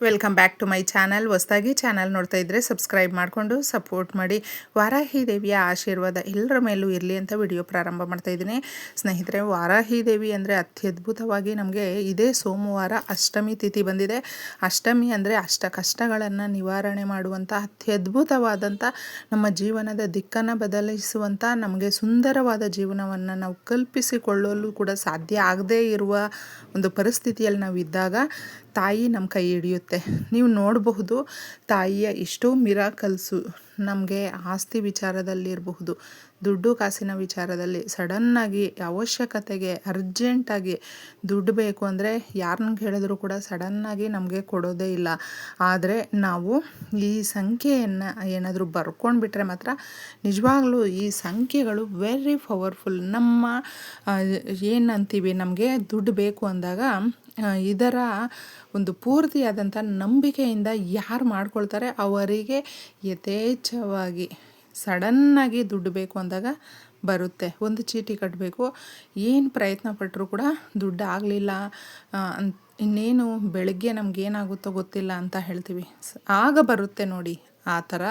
Welcome back to my channel ಹೊಸದಾಗಿ channel ನೋಡ್ತಾ ಇದ್ದರೆ ಸಬ್ಸ್ಕ್ರೈಬ್ ಮಾಡಿಕೊಂಡು ಸಪೋರ್ಟ್ ಮಾಡಿ. ವಾರಾಹಿ ದೇವಿಯ ಆಶೀರ್ವಾದ ಎಲ್ಲರ ಮೇಲೂ ಇರಲಿ ಅಂತ ವಿಡಿಯೋ ಪ್ರಾರಂಭ ಮಾಡ್ತಾ ಇದ್ದೀನಿ. ಸ್ನೇಹಿತರೆ, ವಾರಾಹಿ ದೇವಿ ಅಂದರೆ ಅತ್ಯದ್ಭುತವಾಗಿ ನಮಗೆ ಇದೇ ಸೋಮವಾರ ಅಷ್ಟಮಿ ತಿಥಿ ಬಂದಿದೆ. ಅಷ್ಟಮಿ ಅಂದರೆ ಅಷ್ಟ ಕಷ್ಟಗಳನ್ನು ನಿವಾರಣೆ ಮಾಡುವಂಥ ಅತ್ಯದ್ಭುತವಾದಂಥ ನಮ್ಮ ಜೀವನದ ದಿಕ್ಕನ್ನು ಬದಲಿಸುವಂಥ ನಮಗೆ ಸುಂದರವಾದ ಜೀವನವನ್ನು ನಾವು ಕಲ್ಪಿಸಿಕೊಳ್ಳಲು ಕೂಡ ಸಾಧ್ಯ ಆಗದೇ ಇರುವ ಒಂದು ಪರಿಸ್ಥಿತಿಯಲ್ಲಿ ನಾವು ಇದ್ದಾಗ ತಾಯಿ ನಮ್ಮ ಕೈ ಹಿಡಿಯುತ್ತೆ. ನೀವು ನೋಡಬಹುದು ತಾಯಿಯ ಎಷ್ಟೋ ಮಿರಾಕಲ್ಸು ನಮಗೆ ಆಸ್ತಿ ವಿಚಾರದಲ್ಲಿರಬಹುದು. ದುಡ್ಡು ಕಾಸಿನ ವಿಚಾರದಲ್ಲಿ ಸಡನ್ನಾಗಿ ಅವಶ್ಯಕತೆಗೆ, ಅರ್ಜೆಂಟಾಗಿ ದುಡ್ಡು ಬೇಕು ಅಂದರೆ ಯಾರನ್ನ ಕೇಳಿದ್ರು ಕೂಡ ಸಡನ್ನಾಗಿ ನಮಗೆ ಕೊಡೋದೇ ಇಲ್ಲ. ಆದರೆ ನಾವು ಈ ಸಂಖ್ಯೆಯನ್ನು ಏನಾದರೂ ಬರ್ಕೊಂಡ್ಬಿಟ್ರೆ ಮಾತ್ರ ನಿಜವಾಗ್ಲೂ ಈ ಸಂಖ್ಯೆಗಳು ವೆರಿ ಪವರ್ಫುಲ್ ನಮ್ಮ ಏನಂತೀವಿ, ನಮಗೆ ದುಡ್ಡು ಬೇಕು ಅಂದಾಗ ಇದರ ಒಂದು ಪೂರ್ತಿಯಾದಂಥ ನಂಬಿಕೆಯಿಂದ ಯಾರು ಮಾಡ್ಕೊಳ್ತಾರೆ ಅವರಿಗೆ ಯಥೇಚ್ಛವಾಗಿ ಸಡನ್ನಾಗಿ ದುಡ್ಡು ಬೇಕು ಅಂದಾಗ ಬರುತ್ತೆ. ಒಂದು ಚೀಟಿ ಕಟ್ಟಬೇಕು ಏನು ಪ್ರಯತ್ನ ಪಟ್ಟರೂ ಕೂಡ ದುಡ್ಡು ಆಗಲಿಲ್ಲ. ಇನ್ನೇನು ಬೆಳಗ್ಗೆ ನಮಗೇನಾಗುತ್ತೋ ಗೊತ್ತಿಲ್ಲ ಅಂತ ಹೇಳ್ತೀವಿ. ಆಗ ಬರುತ್ತೆ ನೋಡಿ. ಆ ಥರ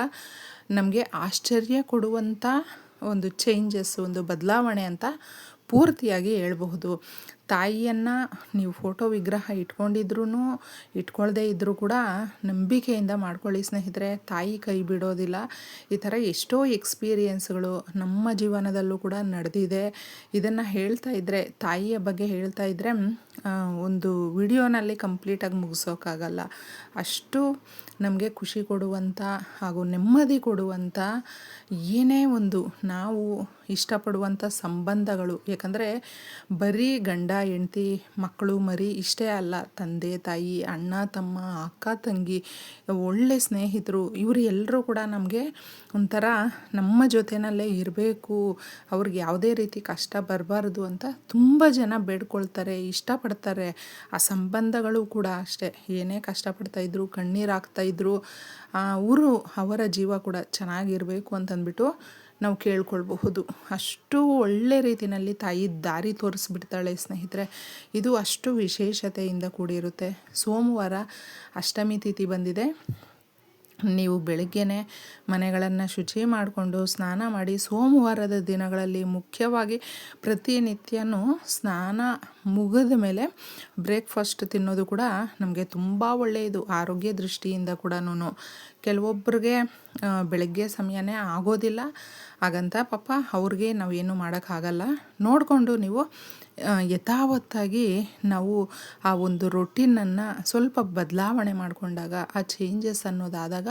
ನಮಗೆ ಆಶ್ಚರ್ಯ ಕೊಡುವಂಥ ಒಂದು ಚೇಂಜಸ್ ಒಂದು ಬದಲಾವಣೆ ಅಂತ ಪೂರ್ತಿಯಾಗಿ ಹೇಳಬಹುದು. ತಾಯಿಯನ್ನು ನೀವು ಫೋಟೋ ವಿಗ್ರಹ ಇಟ್ಕೊಂಡಿದ್ರೂ ಇಟ್ಕೊಳ್ದೇ ಇದ್ದರೂ ಕೂಡ ನಂಬಿಕೆಯಿಂದ ಮಾಡ್ಕೊಳ್ಳಿ ಸ್ನೇಹಿತರೆ. ತಾಯಿ ಕೈ ಬಿಡೋದಿಲ್ಲ. ಈ ಥರ ಎಷ್ಟೋ ಎಕ್ಸ್ಪೀರಿಯೆನ್ಸ್ಗಳು ನಮ್ಮ ಜೀವನದಲ್ಲೂ ಕೂಡ ನಡೆದಿದೆ. ಇದನ್ನು ಹೇಳ್ತಾ ಇದ್ದರೆ ತಾಯಿಯ ಬಗ್ಗೆ ಹೇಳ್ತಾ ಇದ್ದರೆ ಒಂದು ವಿಡಿಯೋನಲ್ಲಿ ಕಂಪ್ಲೀಟಾಗಿ ಮುಗಿಸೋಕ್ಕಾಗಲ್ಲ ಅಷ್ಟು ನಮಗೆ ಖುಷಿ ಕೊಡುವಂಥ ಹಾಗೂ ನೆಮ್ಮದಿ ಕೊಡುವಂಥ ಏನೇ ಒಂದು ನಾವು ಇಷ್ಟಪಡುವಂಥ ಸಂಬಂಧಗಳು. ಯಾಕಂದರೆ ಬರೀ ಗಂಡ, ಹೆಂಡ್ತಿ, ಮಕ್ಕಳು ಮರಿ ಇಷ್ಟೇ ಅಲ್ಲ. ತಂದೆ, ತಾಯಿ, ಅಣ್ಣ, ತಮ್ಮ, ಅಕ್ಕ, ತಂಗಿ, ಒಳ್ಳೆ ಸ್ನೇಹಿತರು, ಇವರು ಎಲ್ಲರೂ ಕೂಡ ನಮಗೆ ಒಂಥರ ನಮ್ಮ ಜೊತೆಯಲ್ಲೇ ಇರಬೇಕು. ಅವ್ರಿಗೆ ಯಾವುದೇ ರೀತಿ ಕಷ್ಟ ಬರಬಾರ್ದು ಅಂತ ತುಂಬ ಜನ ಬೇಡ್ಕೊಳ್ತಾರೆ, ಇಷ್ಟಪಡ್ತಾರೆ. ಆ ಸಂಬಂಧಗಳು ಕೂಡ ಅಷ್ಟೇ. ಏನೇ ಕಷ್ಟಪಡ್ತಾಯಿದ್ರು ಕಣ್ಣೀರು ಹಾಕ್ತಾಯಿದ್ರು ಅವರು ಅವರ ಜೀವ ಕೂಡ ಚೆನ್ನಾಗಿರಬೇಕು ಅಂತಂದ್ಬಿಟ್ಟು ನಾವು ಕೇಳ್ಕೊಳ್ಬಹುದು. ಅಷ್ಟು ಒಳ್ಳೆ ರೀತಿಯಲ್ಲಿ ತಾಯಿ ದಾರಿ ತೋರಿಸ್ಬಿಡ್ತಾಳೆ ಸ್ನೇಹಿತರೆ. ಇದು ಅಷ್ಟು ವಿಶೇಷತೆಯಿಂದ ಕೂಡಿರುತ್ತೆ. ಸೋಮವಾರ ಅಷ್ಟಮಿ ತಿಥಿ ಬಂದಿದೆ. ನೀವು ಬೆಳಗ್ಗೆನೆ ಮನೆಗಳನ್ನು ಶುಚಿ ಮಾಡಿಕೊಂಡು ಸ್ನಾನ ಮಾಡಿ ಸೋಮವಾರದ ದಿನಗಳಲ್ಲಿ ಮುಖ್ಯವಾಗಿ ಪ್ರತಿನಿತ್ಯನೂ ಸ್ನಾನ ಮುಗಿದ ಮೇಲೆ ಬ್ರೇಕ್ಫಾಸ್ಟ್ ತಿನ್ನೋದು ಕೂಡ ನಮಗೆ ತುಂಬ ಒಳ್ಳೆಯದು. ಆರೋಗ್ಯ ದೃಷ್ಟಿಯಿಂದ ಕೂಡ ಕೆಲವೊಬ್ಬರಿಗೆ ಬೆಳಗ್ಗೆ ಸಮಯನೇ ಆಗೋದಿಲ್ಲ. ಹಾಗಂತ ಪಾಪ ಅವ್ರಿಗೆ ನಾವೇನು ಮಾಡೋಕ್ಕಾಗಲ್ಲ ನೋಡಿಕೊಂಡು ನೀವು ಯಥಾವತ್ತಾಗಿ ನಾವು ಆ ಒಂದು ರೊಟೀನನ್ನು ಸ್ವಲ್ಪ ಬದಲಾವಣೆ ಮಾಡಿಕೊಂಡಾಗ, ಆ ಚೇಂಜಸ್ ಅನ್ನೋದಾದಾಗ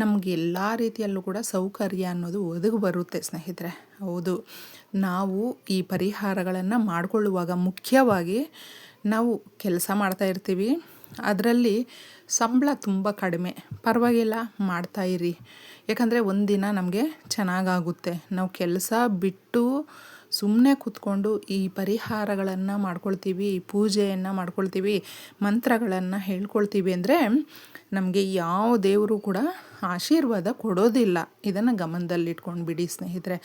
ನಮಗೆ ಎಲ್ಲ ರೀತಿಯಲ್ಲೂ ಕೂಡ ಸೌಕರ್ಯ ಅನ್ನೋದು ಒದಗಿ ಬರುತ್ತೆ ಸ್ನೇಹಿತರೆ. ಹೌದು. ನಾವು ಈ ಪರಿಹಾರಗಳನ್ನು ಮಾಡಿಕೊಳ್ಳುವಾಗ ಮುಖ್ಯವಾಗಿ ನಾವು ಕೆಲಸ ಮಾಡ್ತಾ ಇರ್ತೀವಿ. ಅದರಲ್ಲಿ ಸಂಬಳ ತುಂಬ ಕಡಿಮೆ. ಪರವಾಗಿಲ್ಲ ಮಾಡ್ತಾಯಿರಿ ಯಾಕಂದರೆ ಒಂದಿನ ನಮಗೆ ಚೆನ್ನಾಗಾಗುತ್ತೆ. ನಾವು ಕೆಲಸ ಬಿಟ್ಟು ಸುಮ್ಮನೆ ಕೂತ್ಕೊಂಡು ಈ ಪರಿಹಾರಗಳನ್ನು ಮಾಡ್ಕೊಳ್ತೀವಿ ಪೂಜೆಯನ್ನು ಮಾಡ್ಕೊಳ್ತೀವಿ, ಮಂತ್ರಗಳನ್ನು ಹೇಳ್ಕೊಳ್ತೀವಿ ಅಂದರೆ ನಮಗೆ ಯಾವ ದೇವರು ಕೂಡ ಆಶೀರ್ವಾದ ಕೊಡೋದಿಲ್ಲ. ಇದನ್ನು ಗಮನದಲ್ಲಿಟ್ಕೊಂಡು ಬಿಡಿ ಸ್ನೇಹಿತರೆ.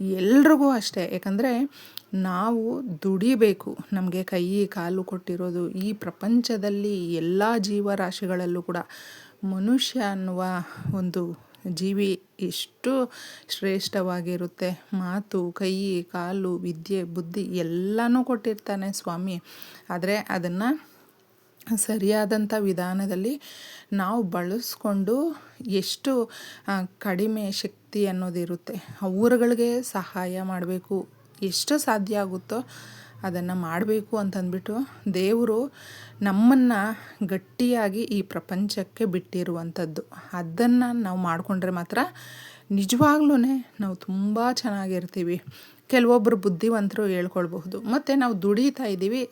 ಎಲ್ರಿಗೂ ಅಷ್ಟೇ. ಯಾಕಂದರೆ ನಾವು ದುಡಿಬೇಕು. ನಮಗೆ ಕೈ, ಕಾಲು ಕೊಟ್ಟಿರೋದು ಈ ಪ್ರಪಂಚದಲ್ಲಿ ಎಲ್ಲ ಜೀವರಾಶಿಗಳಲ್ಲೂ ಕೂಡ. ಮನುಷ್ಯ ಅನ್ನುವ ಒಂದು ಜೀವಿ ಎಷ್ಟು ಶ್ರೇಷ್ಠವಾಗಿರುತ್ತೆ. ಮಾತು, ಕೈ, ಕಾಲು, ವಿದ್ಯೆ, ಬುದ್ಧಿ ಎಲ್ಲನೂ ಕೊಟ್ಟಿರ್ತಾನೆ ಸ್ವಾಮಿ. ಆದರೆ ಅದನ್ನು ಸರಿಯಾದಂಥ ವಿಧಾನದಲ್ಲಿ ನಾವು ಬಳಸ್ಕೊಂಡು ಎಷ್ಟು ಕಡಿಮೆ ಶಕ್ತಿ ಅನ್ನೋದಿರುತ್ತೆ. ಊರುಗಳಿಗೆ ಸಹಾಯ ಮಾಡಬೇಕು. ಎಷ್ಟು ಸಾಧ್ಯ ಆಗುತ್ತೋ ಅದನ್ನು ಮಾಡಬೇಕು ಅಂತಂದ್ಬಿಟ್ಟು ದೇವರು ನಮ್ಮನ್ನು ಗಟ್ಟಿಯಾಗಿ ಈ ಪ್ರಪಂಚಕ್ಕೆ ಬಿಟ್ಟಿರುವಂಥದ್ದು. ಅದನ್ನು ನಾವು ಮಾಡಿಕೊಂಡ್ರೆ ಮಾತ್ರ ನಿಜವಾಗ್ಲೂ ನಾವು ತುಂಬ ಚೆನ್ನಾಗಿರ್ತೀವಿ. ಕೆಲವೊಬ್ಬರು ಬುದ್ಧಿವಂತರು ಹೇಳ್ಕೊಳ್ಬಹುದು. ಮತ್ತು ನಾವು ದುಡಿತಾ ಇದ್ದೀವಿ.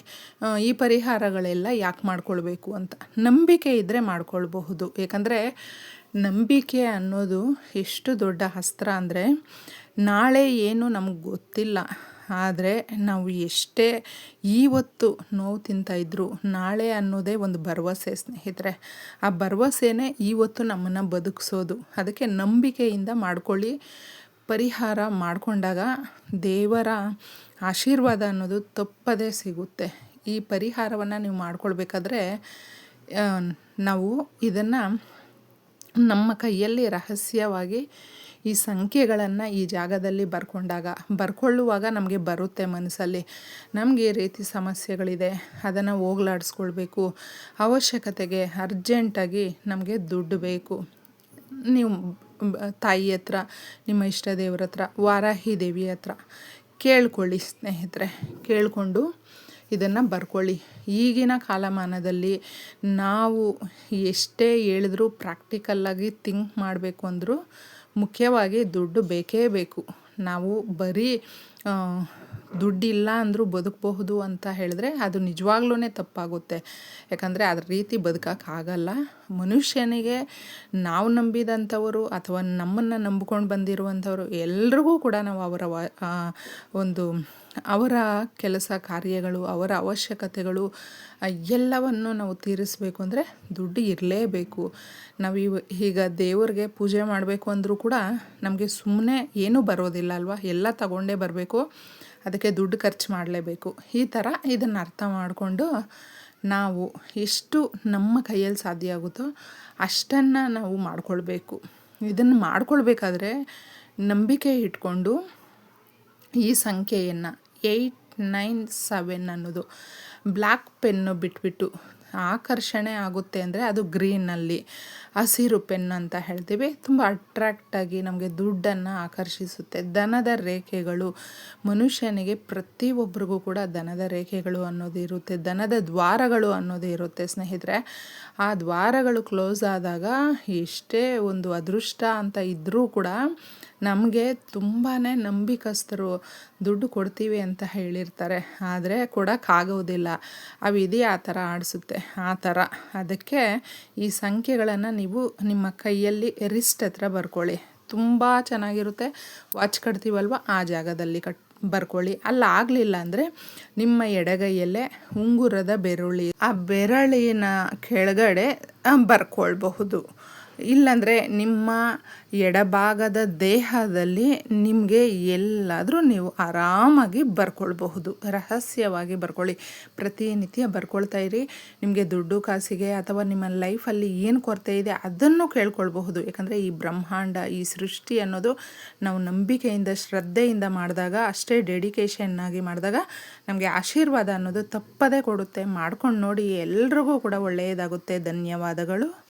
ಈ ಪರಿಹಾರಗಳೆಲ್ಲ ಯಾಕೆ ಮಾಡ್ಕೊಳ್ಬೇಕು ಅಂತ. ನಂಬಿಕೆ ಇದ್ದರೆ ಮಾಡ್ಕೊಳ್ಬಹುದು. ಯಾಕಂದರೆ ನಂಬಿಕೆ ಅನ್ನೋದು ಎಷ್ಟು ದೊಡ್ಡ ಅಸ್ತ್ರ ಅಂದರೆ, ನಾಳೆ ಏನು ನಮ್ಗೆ ಗೊತ್ತಿಲ್ಲ. ಆದರೆ ನಾವು ಎಷ್ಟೇ ಇವತ್ತು ನೋವು ತಿಂತಾಯಿದ್ರು ನಾಳೆ ಅನ್ನೋದೇ ಒಂದು ಭರವಸೆ ಸ್ನೇಹಿತರೆ. ಆ ಭರವಸೆನೇ ಇವತ್ತು ನಮ್ಮನ್ನು ಬದುಕಿಸೋದು. ಅದಕ್ಕೆ ನಂಬಿಕೆಯಿಂದ ಮಾಡ್ಕೊಳ್ಳಿ. ಪರಿಹಾರ ಮಾಡಿಕೊಂಡಾಗ ದೇವರ ಆಶೀರ್ವಾದ ಅನ್ನೋದು ತಪ್ಪದೇ ಸಿಗುತ್ತೆ. ಈ ಪರಿಹಾರವನ್ನು ನೀವು ಮಾಡ್ಕೊಳ್ಬೇಕಾದ್ರೆ ನಾವು ಇದನ್ನು ನಮ್ಮ ಕೈಯಲ್ಲಿ ರಹಸ್ಯವಾಗಿ ಈ ಸಂಖ್ಯೆಗಳನ್ನು ಈ ಜಾಗದಲ್ಲಿ ಬರ್ಕೊಂಡಾಗ, ಬರ್ಕೊಳ್ಳುವಾಗ ನಮಗೆ ಬರುತ್ತೆ ಮನಸ್ಸಲ್ಲಿ. ನಮಗೆ ಈ ರೀತಿ ಸಮಸ್ಯೆಗಳಿದೆ, ಅದನ್ನು ಹೋಗ್ಲಾಡಿಸ್ಕೊಳ್ಬೇಕು. ಅವಶ್ಯಕತೆಗೆ ಅರ್ಜೆಂಟಾಗಿ ನಮಗೆ ದುಡ್ಡು ಬೇಕು. ನೀವು ತಾಯಿ ಹತ್ರ, ನಿಮ್ಮ ಇಷ್ಟ ದೇವ್ರ ಹತ್ರ, ವಾರಾಹಿ ದೇವಿ ಹತ್ರ ಕೇಳ್ಕೊಳ್ಳಿ ಸ್ನೇಹಿತರೆ, ಕೇಳಿಕೊಂಡು ಇದನ್ನು ಬರ್ಕೊಳ್ಳಿ. ಈಗಿನ ಕಾಲಮಾನದಲ್ಲಿ ನಾವು ಎಷ್ಟೇ ಹೇಳಿದ್ರೂ ಪ್ರಾಕ್ಟಿಕಲ್ಲಾಗಿ ಥಿಂಕ್ ಮಾಡಬೇಕು ಅಂದರೂ ಮುಖ್ಯವಾಗಿ ದುಡ್ಡು ಬೇಕೇ ಬೇಕು. ನಾವು ಬರೀ ದುಡ್ಡಿಲ್ಲ ಅಂದರೂ ಬದುಕಬಹುದು ಅಂತ ಹೇಳಿದ್ರೆ ಅದು ನಿಜವಾಗ್ಲೂ ತಪ್ಪಾಗುತ್ತೆ. ಯಾಕಂದರೆ ಅದ್ರ ರೀತಿ ಬದುಕೋಕ್ಕಾಗಲ್ಲ ಮನುಷ್ಯನಿಗೆ ನಾವು ನಂಬಿದಂಥವರು ಅಥವಾ ನಮ್ಮನ್ನು ನಂಬ್ಕೊಂಡು ಬಂದಿರುವಂಥವರು ಎಲ್ರಿಗೂ ಕೂಡ ನಾವು ಅವರ ಒಂದು ಅವರ ಕೆಲಸ ಕಾರ್ಯಗಳು, ಅವರ ಅವಶ್ಯಕತೆಗಳು ಎಲ್ಲವನ್ನು ನಾವು ತೀರಿಸಬೇಕು ಅಂದರೆ ದುಡ್ಡು ಇರಲೇಬೇಕು. ನಾವು ಇವ, ಈಗ ದೇವರಿಗೆ ಪೂಜೆ ಮಾಡಬೇಕು ಅಂದರೂ ಕೂಡ ನಮಗೆ ಸುಮ್ಮನೆ ಏನೂ ಬರೋದಿಲ್ಲ ಅಲ್ವಾ? ಎಲ್ಲ ತಗೊಂಡೇ ಬರಬೇಕು. ಅದಕ್ಕೆ ದುಡ್ಡು ಖರ್ಚು ಮಾಡಲೇಬೇಕು. ಈ ಥರ ಇದನ್ನು ಅರ್ಥ ಮಾಡಿಕೊಂಡು ನಾವು ಎಷ್ಟು ನಮ್ಮ ಕೈಯಲ್ಲಿ ಸಾಧ್ಯ ಆಗುತ್ತೋ ಅಷ್ಟನ್ನು ನಾವು ಮಾಡಿಕೊಳ್ಬೇಕು. ಇದನ್ನು ಮಾಡಿಕೊಳ್ಬೇಕಾದ್ರೆ ನಂಬಿಕೆ ಇಟ್ಕೊಂಡು ಈ ಸಂಖ್ಯೆಯನ್ನು ಏಯ್ಟ್ ನೈನ್ ಸೆವೆನ್ ಅನ್ನೋದು ಬ್ಲ್ಯಾಕ್ ಪೆನ್ನು ಬಿಟ್ಬಿಟ್ಟು ಆಕರ್ಷಣೆ ಆಗುತ್ತೆ ಅಂದರೆ ಅದು ಗ್ರೀನಲ್ಲಿ ಹಸಿರು ಪೆನ್ ಅಂತ ಹೇಳ್ತೀವಿ. ತುಂಬ ಅಟ್ರಾಕ್ಟಾಗಿ ನಮಗೆ ದುಡ್ಡನ್ನು ಆಕರ್ಷಿಸುತ್ತೆ. ದನದ ರೇಖೆಗಳು, ಮನುಷ್ಯನಿಗೆ ಪ್ರತಿಯೊಬ್ಬರಿಗೂ ಕೂಡ ದನದ ರೇಖೆಗಳು ಅನ್ನೋದು ಇರುತ್ತೆ. ದನದ ದ್ವಾರಗಳು ಅನ್ನೋದು ಇರುತ್ತೆ ಸ್ನೇಹಿತರೆ. ಆ ದ್ವಾರಗಳು ಕ್ಲೋಸ್ ಆದಾಗ ಎಷ್ಟೇ ಒಂದು ಅದೃಷ್ಟ ಅಂತ ಇದ್ದರೂ ಕೂಡ ನಮಗೆ ತುಂಬಾ ನಂಬಿಕಸ್ಥರು ದುಡ್ಡು ಕೊಡ್ತೀವಿ ಅಂತ ಹೇಳಿರ್ತಾರೆ. ಆದರೆ ಕೊಡೋಕ್ಕಾಗೋದಿಲ್ಲ. ಆ ವಿಧಿ ಆ ಥರ ಆಡಿಸುತ್ತೆ. ಆ ಥರ. ಅದಕ್ಕೆ ಈ ಸಂಖ್ಯೆಗಳನ್ನು ನೀವು ನಿಮ್ಮ ಕೈಯಲ್ಲಿ ರಿಸ್ಟ್ ಹತ್ರ ಬರ್ಕೊಳ್ಳಿ. ತುಂಬ ಚೆನ್ನಾಗಿರುತ್ತೆ. ವಾಚ್ ಕಟ್ತೀವಲ್ವ? ಆ ಜಾಗದಲ್ಲಿ ಕಟ್ ಬರ್ಕೊಳ್ಳಿ. ಅಲ್ಲಾಗಲಿಲ್ಲ ಅಂದರೆ ನಿಮ್ಮ ಎಡಗೈಯಲ್ಲೇ ಉಂಗುರದ ಬೆರಳಿ, ಆ ಬೆರಳಿನ ಕೆಳಗಡೆ ಬರ್ಕೊಳ್ಬಹುದು. ಇಲ್ಲಾಂದರೆ ನಿಮ್ಮ ಎಡಭಾಗದ ದೇಹದಲ್ಲಿ ನಿಮಗೆ ಎಲ್ಲಾದರೂ ನೀವು ಆರಾಮಾಗಿ ಬರ್ಕೊಳ್ಬಹುದು. ರಹಸ್ಯವಾಗಿ ಬರ್ಕೊಳ್ಳಿ. ಪ್ರತಿನಿತ್ಯ ಬರ್ಕೊಳ್ತಾ ಇರಿ. ನಿಮಗೆ ದುಡ್ಡು ಕಾಸಿಗೆ ಅಥವಾ ನಿಮ್ಮ ಲೈಫಲ್ಲಿ ಏನು ಕೊರತೆ ಇದೆ ಅದನ್ನು ಕೇಳ್ಕೊಳ್ಬಹುದು. ಯಾಕಂದರೆ ಈ ಬ್ರಹ್ಮಾಂಡ, ಈ ಸೃಷ್ಟಿ ಅನ್ನೋದು ನಾವು ನಂಬಿಕೆಯಿಂದ, ಶ್ರದ್ಧೆಯಿಂದ ಮಾಡಿದಾಗ, ಅಷ್ಟೇ ಡೆಡಿಕೇಶನ್ ಆಗಿ ಮಾಡಿದಾಗ ನಮಗೆ ಆಶೀರ್ವಾದ ಅನ್ನೋದು ತಪ್ಪದೇ ಕೊಡುತ್ತೆ. ಮಾಡ್ಕೊಂಡು ನೋಡಿ ಎಲ್ರಿಗೂ ಕೂಡ ಒಳ್ಳೆಯದಾಗುತ್ತೆ. ಧನ್ಯವಾದಗಳು.